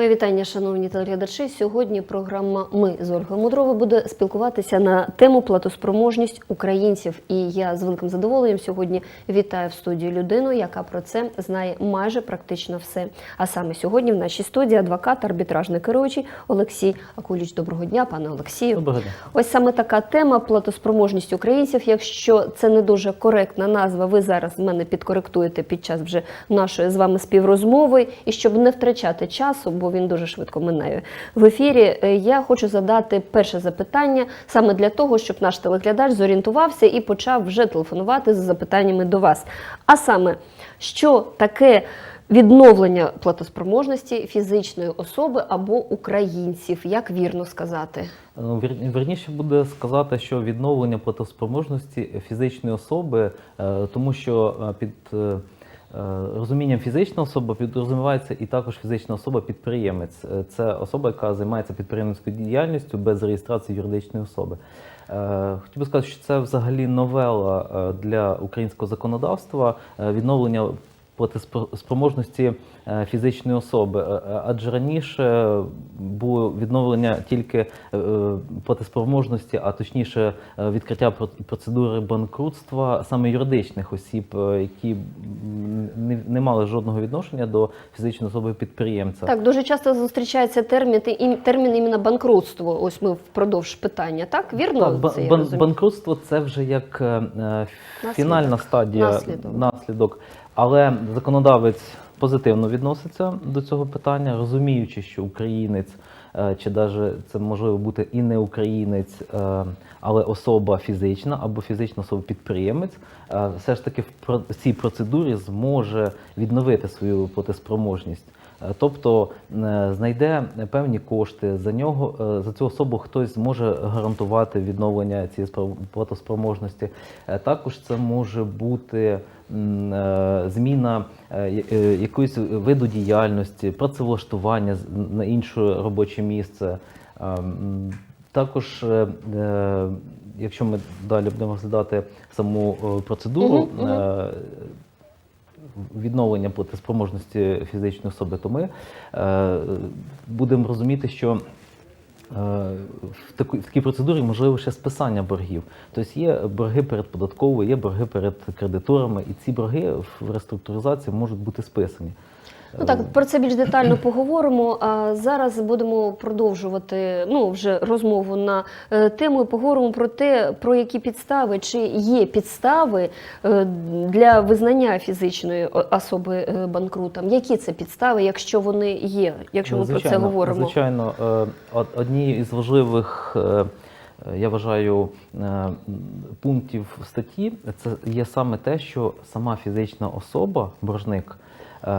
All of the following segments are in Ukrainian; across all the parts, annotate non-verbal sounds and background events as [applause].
Моє вітання, шановні телеглядачі. Сьогодні програма Ми з Ольгою Мудровою буде спілкуватися на тему платоспроможність українців. І я з великим задоволенням сьогодні вітаю в студії людину, яка про це знає майже практично все. А саме сьогодні в нашій студії адвокат, арбітражний керуючий Олексій Акуліч. Доброго дня, пане Олексію. Доброго дня. Ось саме така тема платоспроможність українців. Якщо це не дуже коректна назва, ви зараз мене підкоректуєте під час вже нашої з вами співрозмови. І щоб не втрачати часу, бо він дуже швидко минає в ефірі. е, Я хочу задати перше запитання саме для того, щоб наш телеглядач зорієнтувався і почав вже телефонувати з запитаннями до вас. А саме, що таке відновлення платоспроможності фізичної особи або українців, як вірно сказати? Ну, Вірніше буде сказати, що відновлення платоспроможності фізичної особи, е, тому що е, під е, е, розумінням фізична особа підрозумівається і також фізична особа підприємець. Е, Це особа, яка займається підприємницькою діяльністю без реєстрації юридичної особи. Е, Хотів би сказати, що це взагалі новела е, для українського законодавства е, відновлення платоспроможності е, фізичної особи. Е, е, Адже раніше було відновлення тільки платоспроможності, а точніше відкриття процедури банкрутства саме юридичних осіб, які не, мали жодного відношення до фізичної особи підприємця. Так, дуже часто зустрічається термін, термін іменно банкрутство. Ось ми впродовж питання. Так, вірно? Так, це бан- банкрутство це вже як е, фінальна стадія Наслідок. наслідок. Але законодавець позитивно відноситься до цього питання, розуміючи, що українець, е, чи навіть це можливо бути і не українець, е, але особа фізична або фізична особа підприємець, е, все ж таки в цій процедурі зможе відновити свою платоспроможність. Е, Тобто е, знайде певні кошти за нього, за цю особу хтось зможе гарантувати відновлення цієї спро- платоспроможності. Також це може бути зміна якоїсь виду діяльності, працевлаштування на інше робоче місце. Також, е, е, якщо ми далі будемо розглядати саму е, процедуру, відновлення платоспроможності фізичної особи, то ми будемо розуміти, що в, таку, в такій процедурі можливо ще списання боргів. Тобто є борги перед податковою, є борги перед кредиторами, і ці борги в реструктуризації можуть бути списані. Ну так, про це більш детально [clears throat] поговоримо. А зараз будемо продовжувати ну, вже розмову на е, тему. і Поговоримо про те, про які підстави, чи є підстави е, для визнання фізичної особи е, банкрутом. Які це підстави, якщо вони є, якщо ми про це говоримо? Звичайно, однією із важливих, я вважаю, пунктів статті це є саме те, що сама фізична особа, боржник,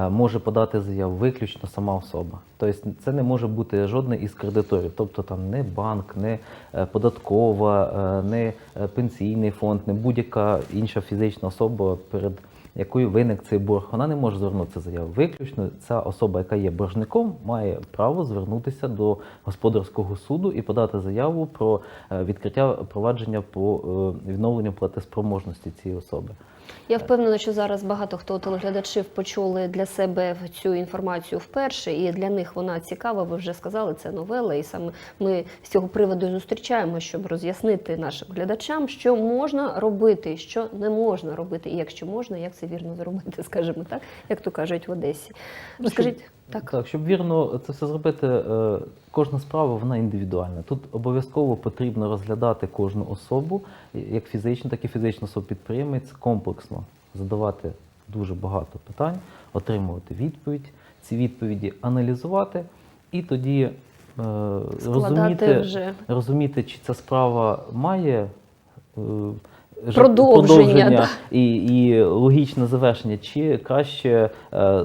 може подати заяву виключно сама особа. Тобто це не може бути жодний із кредиторів, тобто там не банк, не е, податкова, е, не е, пенсійний фонд, не будь-яка інша фізична особа перед якою виник цей борг, вона не може звернутися заяву. Виключно ця особа, яка є боржником, має право звернутися до господарського суду і подати заяву про е, відкриття провадження по е, відновленню платоспроможності цієї особи. Я впевнена, що зараз багато хто телеглядачів почули для себе цю інформацію вперше, і для них вона цікава. Ви вже сказали, це новела, і саме ми з цього приводу зустрічаємо, щоб роз'яснити нашим глядачам, що можна робити, що не можна робити, і якщо можна, як це вірно зробити, [laughs] скажімо так, як то кажуть в Одесі. Розкажіть так. Так, щоб вірно це все зробити, е, кожна справа вона індивідуальна. Тут обов'язково потрібно розглядати кожну особу, як фізичну, так і фізичну особу підприємець комплексно, задавати дуже багато питань, отримувати відповідь, ці відповіді аналізувати і тоді е, розуміти, вже. розуміти, чи ця справа має. Ж- Продовження, і, і логічне завершення, чи краще е,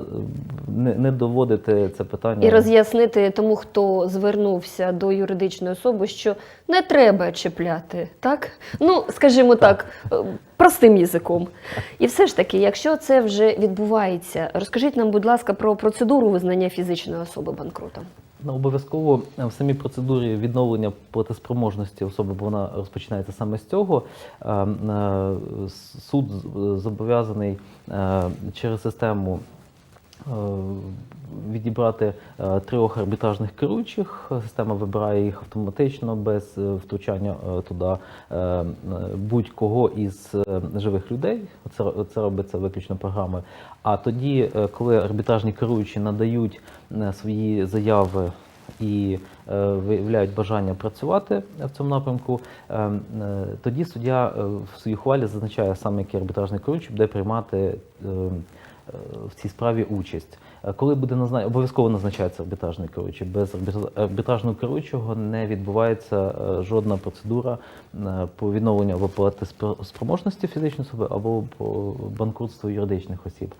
не, не доводити це питання. І роз'яснити тому, хто звернувся до юридичної особи, що не треба чіпляти, так? Ну, скажімо так, е, простим язиком. І все ж таки, якщо це вже відбувається, розкажіть нам, будь ласка, про процедуру визнання фізичної особи банкрутом. Обов'язково е, в самій процедурі відновлення платоспроможності особи, бо вона розпочинається саме з цього. е, е, Суд зобов'язаний через систему відібрати трьох арбітражних керуючих. Система вибирає їх автоматично без втручання туди будь-кого із живих людей. Це, це робиться виключно програмою. А тоді, коли арбітражні керуючі надають свої заяви і е, виявляють бажання працювати в цьому напрямку, е, е, тоді суддя е, в своїй хвалі зазначає саме, який арбітражний керуючий буде приймати е, е, в цій справі участь. Е, Коли буде назна... обов'язково назначається арбітражний керуючий, без арбітражного керуючого не відбувається е, жодна процедура е, по відновленню або плати спро- спроможності фізичної особи, або по банкрутству юридичних осіб.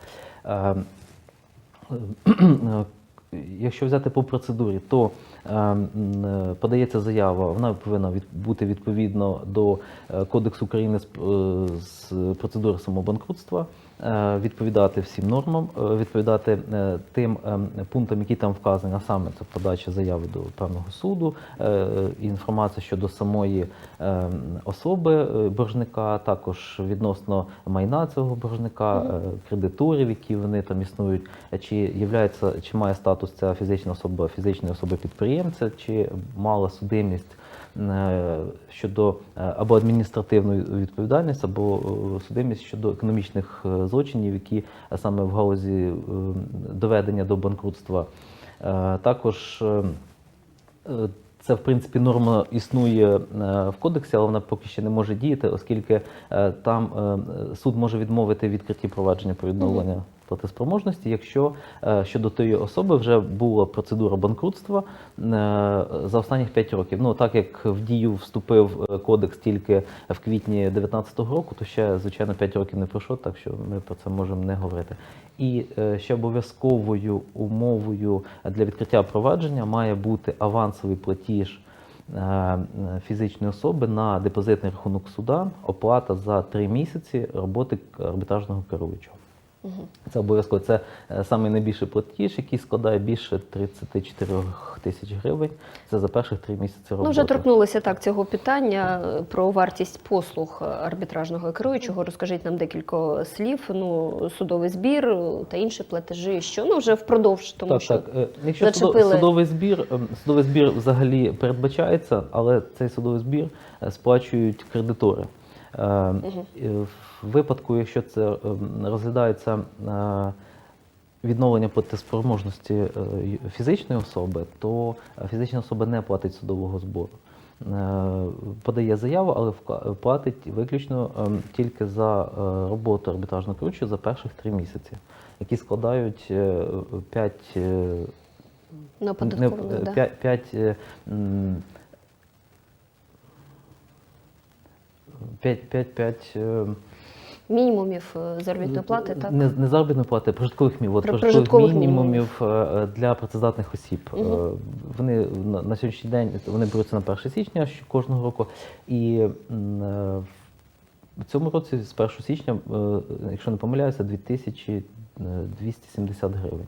Якщо взяти по процедурі, то е, е, подається заява, вона повинна бути відповідно до е, Кодексу України з, е, процедури самобанкрутства, відповідати всім нормам, е, відповідати е, тим е, пунктам, які там вказані, а саме це подача заяви до певного суду, е, інформація щодо самої е, особи е, боржника, також відносно майна цього боржника, е, кредиторів, які вони там існують, е, чи являється, чи має статус ця фізична особа фізичної особи підприємця, чи мала судимість е, щодо е, або адміністративної відповідальності, або е, судимість щодо економічних е, злочинів, які е, саме в галузі е, доведення до банкрутства. Е, Також е, Е, Це, в принципі, норма існує е, в кодексі, але вона поки ще не може діяти, оскільки е, там е, суд може відмовити відкритті провадження про відновлення платоспроможності, якщо е, щодо тієї особи вже була процедура банкрутства е, за останніх 5 років. Ну так як в дію вступив е, кодекс тільки в квітні 2019 року, то ще звичайно 5 років не пройшло, так що ми про це можемо не говорити. І ще обов'язковою умовою для відкриття провадження має бути авансовий платіж фізичної особи на депозитний рахунок суда, оплата за 3 місяці роботи арбітражного керуючого. Це обов'язково. Це е, самий найбільший платіж, який складає більше 34 тисяч гривень. Це за перших три місяці роботи. Ну, вже торкнулися так цього питання е, про вартість послуг арбітражного керуючого. Розкажіть нам декілька слів. Ну, судовий збір е, та інші платежі. Що ну вже впродовж, тому так, що так. Е, Якщо зачепили. судовий збір, ем, судовий збір взагалі передбачається, але цей судовий збір е, сплачують кредитори. Е, В випадку, якщо це ем, розглядається е, відновлення платоспроможності е, фізичної особи, то е, фізична особа не платить судового збору. Е, Подає заяву, але платить виключно тільки за е, роботу арбітражного керуючого за перших три місяці, які складають 5 на да. 5, 5, е, 5, 5, 5 мінімумів е, заробітної плати, так не, не заробітної плати, а прожиткових мінімумів. От Про- прожиткових прожиткових мінімумів е, для працездатних осіб. Угу. Вони на, на сьогоднішній день вони беруться на 1 січня кожного року. І в цьому році з 1 січня, якщо не помиляюся, 2270 гривень.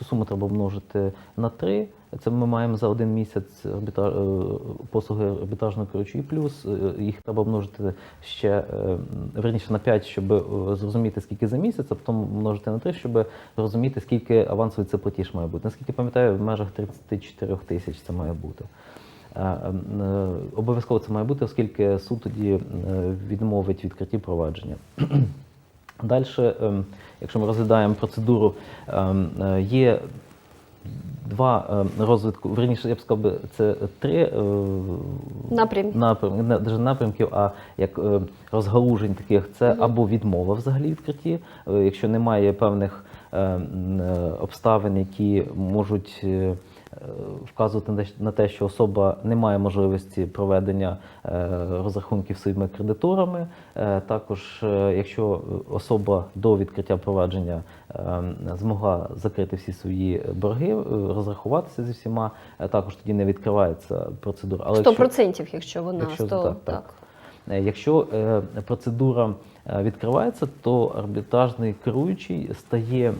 Цю суму треба множити на 3. Це ми маємо за один місяць арбітра... е, послуги арбітражного. І плюс е, їх треба множити ще е, верніше на 5, щоб зрозуміти, скільки за місяць, а потім множити на 3, щоб зрозуміти, скільки авансовий це платіж має бути. Наскільки пам'ятаю, в межах 34 тисяч це має бути. Е, е, Обов'язково це має бути, оскільки суд тоді відмовить відкритті провадження. Далі, якщо ми розглядаємо процедуру, ем, е, є два ем, розвитку, верніше, я б сказав, би, це три е, Напрямки. не навіть напрямків, а як розгалужень таких, це Мгм. або відмова взагалі відкритті, е, якщо немає певних обставин, які можуть. Е, Вказувати на те- що особа не має можливості проведення е, розрахунків своїми кредиторами. Е, Також, якщо особа до відкриття провадження змогла закрити всі свої борги, розрахуватися зі всіма, також тоді не відкривається процедура. Але 100%, якщо вона якщо 100, так, так. так. Якщо процедура відкривається, то арбітражний керуючий стає.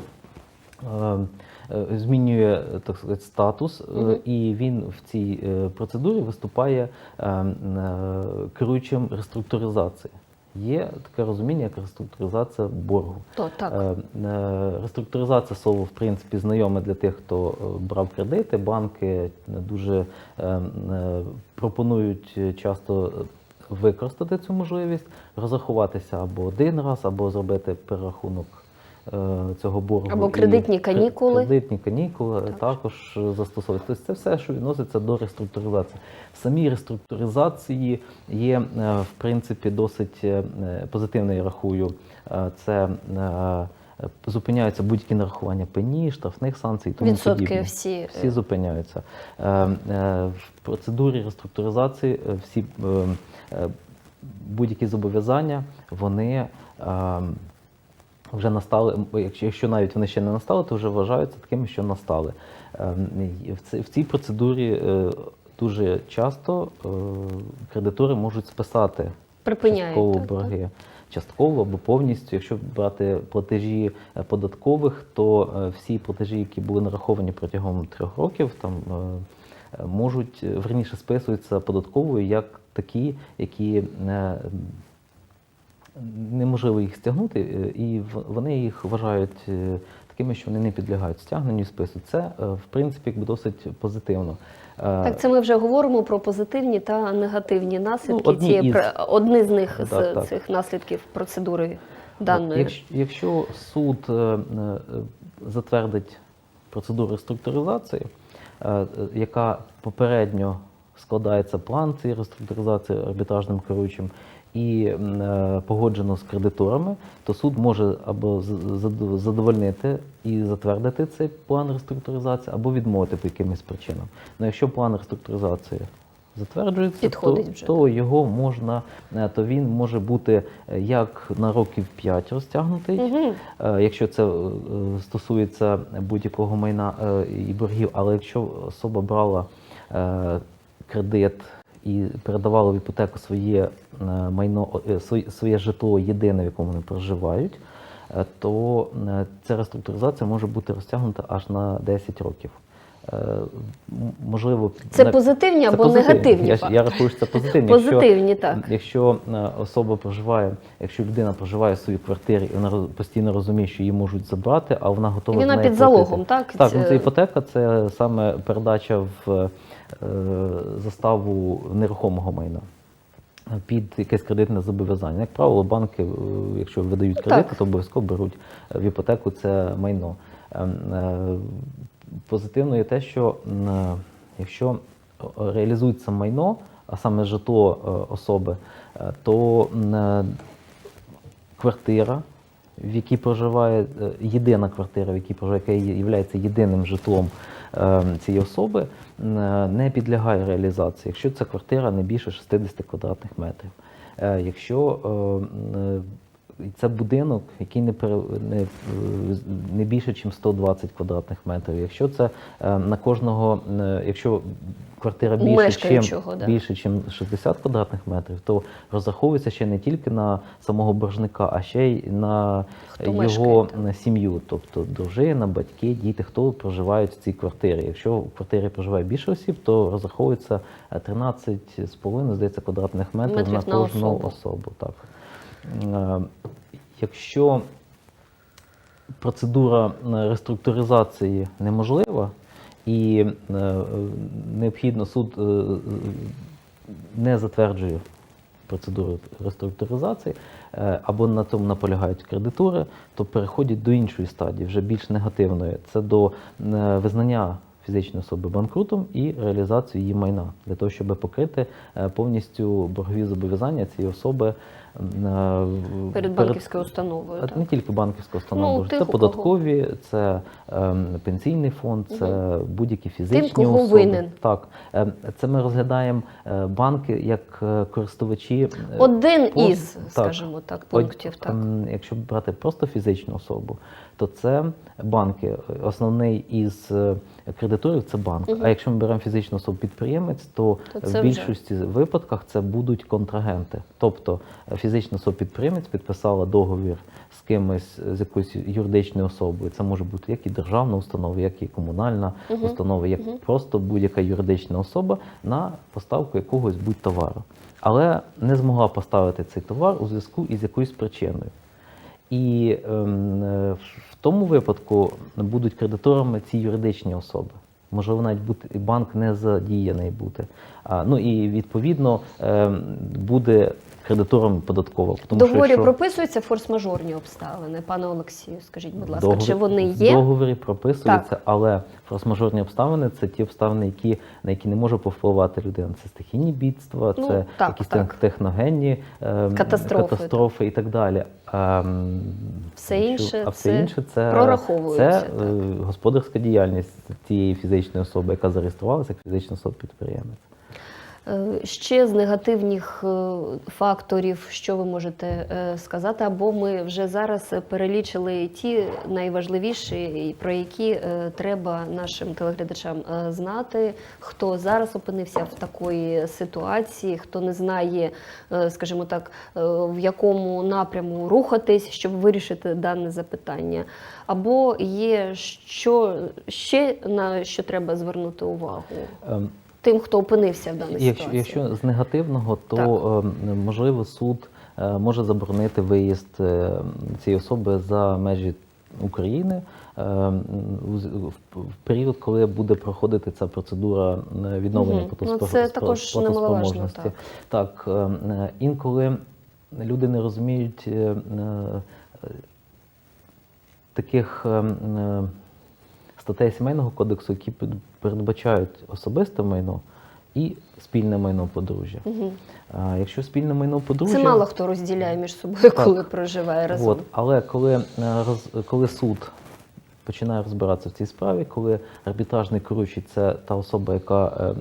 Е, Змінює так сказати, статус, е, і він в цій е, процедурі виступає керуючим реструктуризації. Є таке розуміння, як реструктуризація боргу. То так. Реструктуризація слово, в принципі, знайоме для тих, хто брав кредити. Банки дуже пропонують часто використати цю можливість, розрахуватися або один раз, або зробити перерахунок цього боргу. Або кредитні кре- канікули. Кредитні канікули також застосовують. Тобто це все, що відноситься до реструктуризації. В самій реструктуризації є, е, в принципі, досить е, позитивний, я рахую. Е, Це е, зупиняються будь-які нарахування пені, штрафних санкцій тому Відсотки подібне. всі, е, всі зупиняються. Е, е, В процедурі реструктуризації е, всі е, е, будь-які зобов'язання вони е, вже настали, якщо, якщо навіть вони ще не настали, то вже вважаються такими, що настали. Ем, В ці- в цій процедурі е, дуже часто е, кредитори можуть списати Припиняють. частково так, так. борги. Частково або повністю, якщо брати платежі е, податкових, то всі платежі, які були нараховані протягом трьох років, там можуть верніше списуються податковою як такі, які неможливо їх стягнути, е, і вони їх вважають е, такими, що вони не підлягають стягненню спису. Це, е, в принципі, досить позитивно. Так, це ми вже говоримо про позитивні та негативні наслідки. Ну, одні цієї із. Одні з них з Так, так. цих наслідків процедури даної. Якщо, якщо суд затвердить процедуру реструктуризації, е, яка попередньо складається план цієї реструктуризації арбітражним керуючим і е, погоджено з кредиторами, то суд може або задовольнити і затвердити цей план реструктуризації, або відмовити по якимось причинам. Ну, якщо план реструктуризації затверджується, Підходить то, вже, то його можна, е, то він може бути е, як на років 5 розтягнутий, е, якщо це стосується будь-якого майна і боргів, але якщо особа брала кредит і передавали в іпотеку своє е, майно, е, своє, житло єдине, в якому вони проживають, е, то ця реструктуризація може бути розтягнута аж на 10 років. Е, Можливо, Це на- позитивні це або позитивні. негативні Я, я рахую, що це позитивні. Позитивні, так. Якщо е, особа проживає, якщо людина проживає в своїй квартирі і вона постійно розуміє, що її можуть забрати, а вона готова Вона під платити. залогом, так? Так, ну це іпотека це саме передача в е, заставу нерухомого майна. Під якесь кредитне зобов'язання. Як правило, банки, е, якщо видають кредити, то обов'язково беруть е, в іпотеку це майно. Позитивно є те, що е, якщо е, реалізується майно, а саме житло е, особи, то квартира, в якій проживає єдина квартира, в якій проживає, яка є єдиним житлом цієї особи, не підлягає реалізації, якщо ця квартира не більше 60 квадратних метрів. Якщо це будинок, який не, пере- не, е, не більше, ніж 120 квадратних метрів. Якщо це е, на кожного, е, якщо квартира більше, чим, да. більше, ніж 60 квадратних метрів, то розраховується ще не тільки на самого боржника, а ще й на Хто його на сім'ю, тобто дружина, батьки, діти, хто проживають в цій квартирі. Якщо в квартирі проживає більше осіб, то розраховується е, 13,5, здається, квадратних метрів Метрів на на кожну особу. особу. Так. Е, Якщо процедура е, реструктуризації неможлива і е, необхідно суд не затверджує процедуру реструктуризації або на цьому наполягають кредитори, то переходять до іншої стадії, вже більш негативної. Це до визнання фізичної особи банкрутом і реалізацію її майна для того, щоб покрити повністю боргові зобов'язання цієї особи Перед банківською установою. так. Не тільки банківська установа, Ну, це у кого. податкові, це ем, пенсійний фонд, це будь-які фізичні кого особи. винен. Так, ем, це ми розглядаємо е, банки як е, користувачі. е, Один пос- із, скажімо так, пунктів. Так. Ем, Якщо брати просто фізичну особу, то це банки. Основний із е, кредиторів це банк. А якщо ми беремо фізичну особу підприємець, то, То в вже- більшості випадках це будуть контрагенти. Тобто е, фізична особа підприємець підписала договір з кимось з якоюсь юридичною особою. Це може бути як і державна установа, як і комунальна Мгм. установа, як Мгм. просто будь-яка юридична особа на поставку якогось будь-товару. Але не змогла поставити цей товар у зв'язку із якоюсь причиною. І ем, е, в тому випадку будуть кредиторами ці юридичні особи. Можливо, навіть бути банк не задіяний бути. А, ну і відповідно ем, буде кредитором податкова. В договорі що якщо прописуються форс-мажорні обставини. Пане Олексію, скажіть, будь ласка, договір- чи вони в є? договорі прописується, Так. але форс-мажорні обставини це ті обставини, які, на які не може повпливати людина. Це стихійні бідства, Ну, це так, якісь так. техногенні ем, Катастрофи, катастрофи і так далі. Ем, Все інше а все це інше це, прораховується, це так. е, господарська діяльність тієї фізичної особи, яка зареєструвалася як фізична особа підприємець. Е, Ще з негативних е, факторів, що ви можете е, сказати, або ми вже зараз перелічили ті найважливіші, про які треба нашим телеглядачам знати, хто зараз опинився в такої ситуації, хто не знає, скажімо так, в якому напряму рухатись, щоб вирішити дане запитання. Або є що ще на що треба звернути увагу Ем, тим, хто опинився в даній Якщо, ситуації. якщо з негативного, то Так. е, можливо суд е, може заборонити виїзд е, цієї особи за межі України в, період, коли буде проходити ця процедура відновлення Мгм. платоспро- Ну, це також немаловажно, Так, е, е, інколи люди не розуміють таких е, е, статей сімейного кодексу, які передбачають особисте майно і спільне майно подружжя. Угу. А якщо спільне майно подружжя, Це мало хто розділяє між собою, Так. коли проживає разом. От, але коли, е, коли суд починає розбиратися в цій справі, коли арбітражний керуючий це та особа, яка е,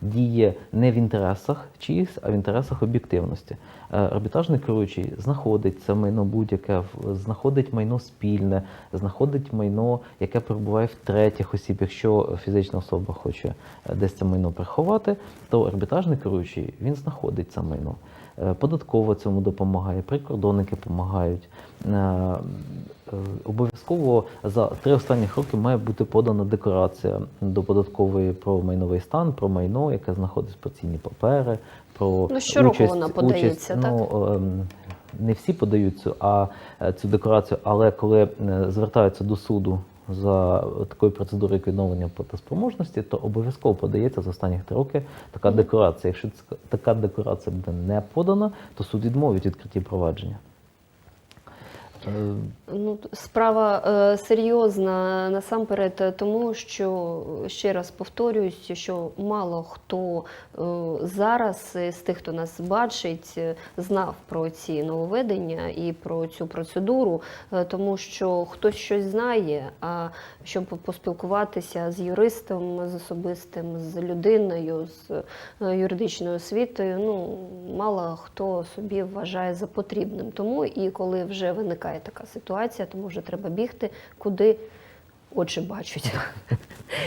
діє не в інтересах чиїсь, а в інтересах об'єктивності. Е, арбітражний керуючий знаходить це майно будь-яке, знаходить майно спільне, знаходить майно, яке перебуває в третіх осіб. Якщо фізична особа хоче е, десь це майно приховати, то арбітражний керуючий він знаходить це майно. Е, Податкова цьому допомагає, прикордонники допомагають. Е, е, Обов'язково за три останніх роки має бути подана декларація до податкової про майновий стан, про майно, яке знаходиться про цінні папери, про Ну, щороку участь, вона подається, участь, так? Ну, не всі подають цю, а цю декларацію, але коли звертаються до суду за такою процедурою як відновлення платоспроможності, то обов'язково подається за останні три роки така декларація. Якщо така декларація буде не подана, то суд відмовить відкриті провадження. Е, Ну, справа е, серйозна насамперед, е, тому що ще раз повторююсь, що мало хто е, зараз з тих, хто нас бачить, знав про ці нововведення і про цю процедуру, е, тому що хтось щось знає. А щоб поспілкуватися з юристом, з особистим, з людиною, з е, юридичною освітою, ну мало хто собі вважає за потрібним. Тому і коли вже виникає така ситуація, тому вже треба бігти, куди очі бачать.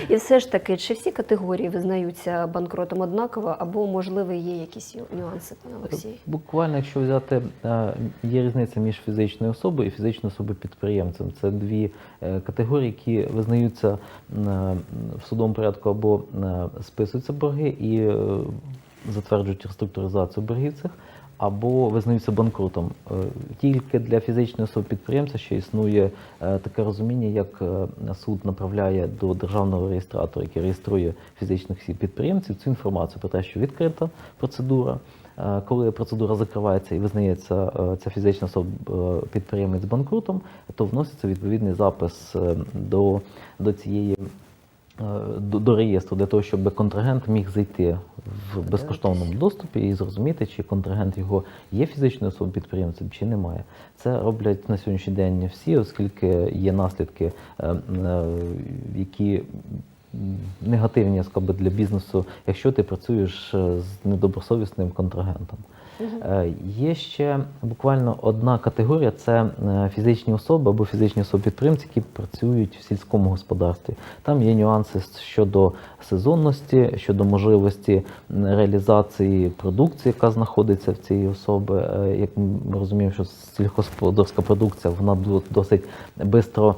І все ж таки, чи всі категорії визнаються банкротом однаково, або можливо є якісь нюанси, пане Олексій? Буквально, якщо взяти, е, є різниця між фізичною особою і фізичною особою підприємцем. Це дві е, категорії, які визнаються е, в судовому порядку або списуються борги і затверджують реструктуризацію боргів цих, або визнаються банкрутом. Е, Тільки для фізичної особи підприємця ще існує е, таке розуміння, як е, суд направляє до державного реєстратора, який реєструє фізичних осіб підприємців, цю інформацію про те, що відкрита процедура. Коли процедура закривається і визнається ця фізична особа підприємець банкрутом, то вноситься відповідний запис до, до цієї до, до реєстру для того, щоб контрагент міг зайти в безкоштовному доступі і зрозуміти, чи контрагент його є фізичною особою підприємцем, чи немає. Це роблять на сьогоднішній день всі, оскільки є наслідки, е, е, які негативні я сказав би, для бізнесу, якщо ти працюєш е, з недобросовісним контрагентом. Е, Є ще буквально одна категорія це е, фізичні особи або фізичні особи-підприємці, які працюють в сільському господарстві. Там є нюанси щодо сезонності, щодо можливості реалізації продукції, яка знаходиться в цій особи. Е, Як ми розуміємо, що сільськогосподарська продукція вона до- досить швидко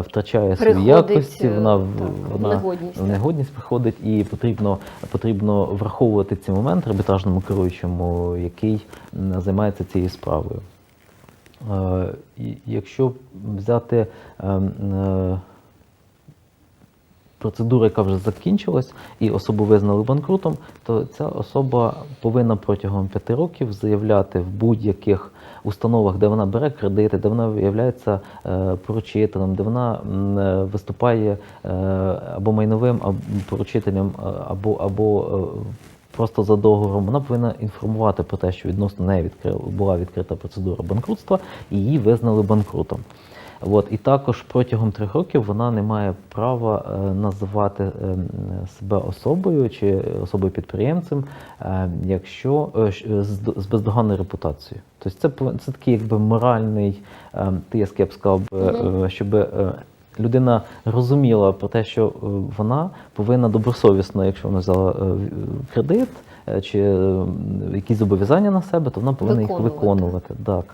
втрачає свої якості, вона, в- так, вона негодність, негодність приходить, і потрібно, потрібно враховувати ці моменти арбітражному керуючому, який займається цією справою. Е, Якщо взяти ем, е, процедуру, яка вже закінчилась, і особу визнали банкрутом, то ця особа повинна протягом п'яти років заявляти в будь-яких установах, де вона бере кредити, де вона є поручителем, де вона е, виступає е, або майновим або поручителем, е, або, або е, просто за договором, вона повинна інформувати про те, що відносно неї відкрила, була відкрита процедура банкрутства, і її визнали банкрутом. От, і також протягом трьох років вона не має права е, називати е, себе особою чи особою підприємцем, е, якщо з, бездоганною репутацією. Тобто це, це такий якби моральний е, тиск, я б сказав, щоб людина розуміла про те, що е, вона повинна добросовісно, якщо вона взяла е, кредит е, чи якісь зобов'язання на себе, то вона повинна їх Виконувати. виконувати. Так.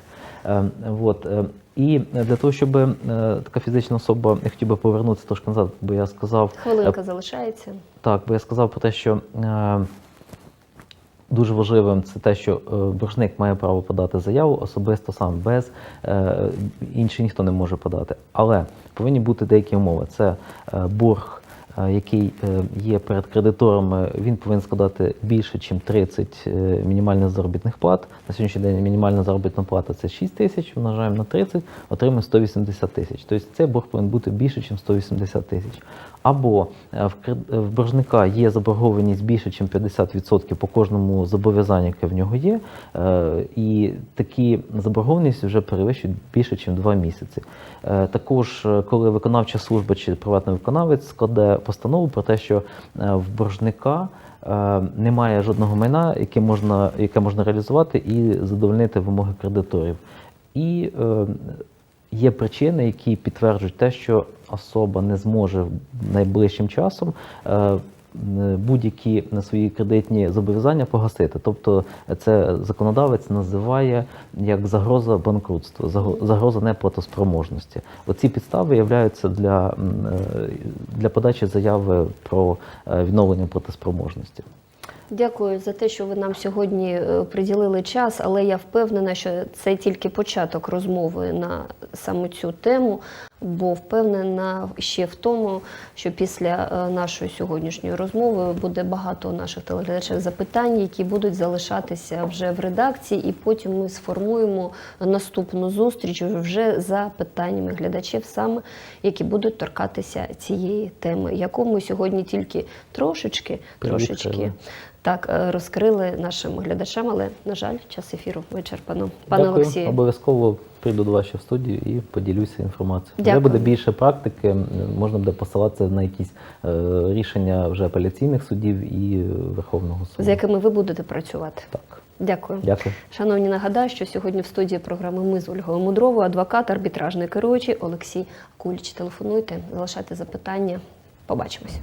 От, і для того, щоб така фізична особа, я хотів би повернутися трошки назад, бо я сказав, Хвилинка залишається. так, бо я сказав про те, що дуже важливим це те, що е, боржник має право подати заяву особисто сам, без е, інший ніхто не може подати. Але повинні бути деякі умови. Це е, борг. Е, Який е, є перед кредиторами, він повинен складати більше, ніж 30 е, мінімальних заробітних плат. На сьогоднішній день мінімальна заробітна плата це 6 тисяч, множаємо на 30, отримуємо 180 тисяч. Тобто цей борг повинен бути більше, ніж 180 тисяч. Або в боржника є заборгованість більше, ніж 50% по кожному зобов'язанню, яке в нього є, і такі заборгованість вже перевищують більше, ніж 2 місяці. Також, коли виконавча служба чи приватний виконавець складе постанову про те, що е, в боржника е, немає жодного майна, яке можна, яке можна реалізувати і задовольнити вимоги кредиторів. І е, є причини, які підтверджують те, що особа не зможе найближчим часом будь-які свої кредитні зобов'язання погасити. Тобто це законодавець називає як загроза банкрутства, загроза неплатоспроможності. Оці підстави являються для, е, для подачі заяви про е, відновлення платоспроможності. Дякую за те, що ви нам сьогодні е, приділили час, але я впевнена, що це тільки початок розмови на саме цю тему, бо впевнена ще в тому, що після е, нашої сьогоднішньої розмови буде багато наших телеглядачів запитань, які будуть залишатися вже в редакції, і потім ми сформуємо наступну зустріч вже за питаннями глядачів, саме які будуть торкатися цієї теми, яку ми сьогодні тільки трошечки, трошечки. Так е, розкрили нашим глядачам, але на жаль, час ефіру вичерпано. Пане Дякую. Олексію, Обов'язково прийду до вас ще в студію і поділюся інформацією. Дякую. буде більше практики, можна буде посилатися на якісь е, рішення вже апеляційних судів і Верховного суду. з якими ви будете працювати. Так, Дякую. дякую. Шановні, нагадаю, що сьогодні в студії програми Ми з Ольгою Мудровою, адвокат, арбітражний керуючий Олексій Куліч. Телефонуйте, залишайте запитання. Побачимось.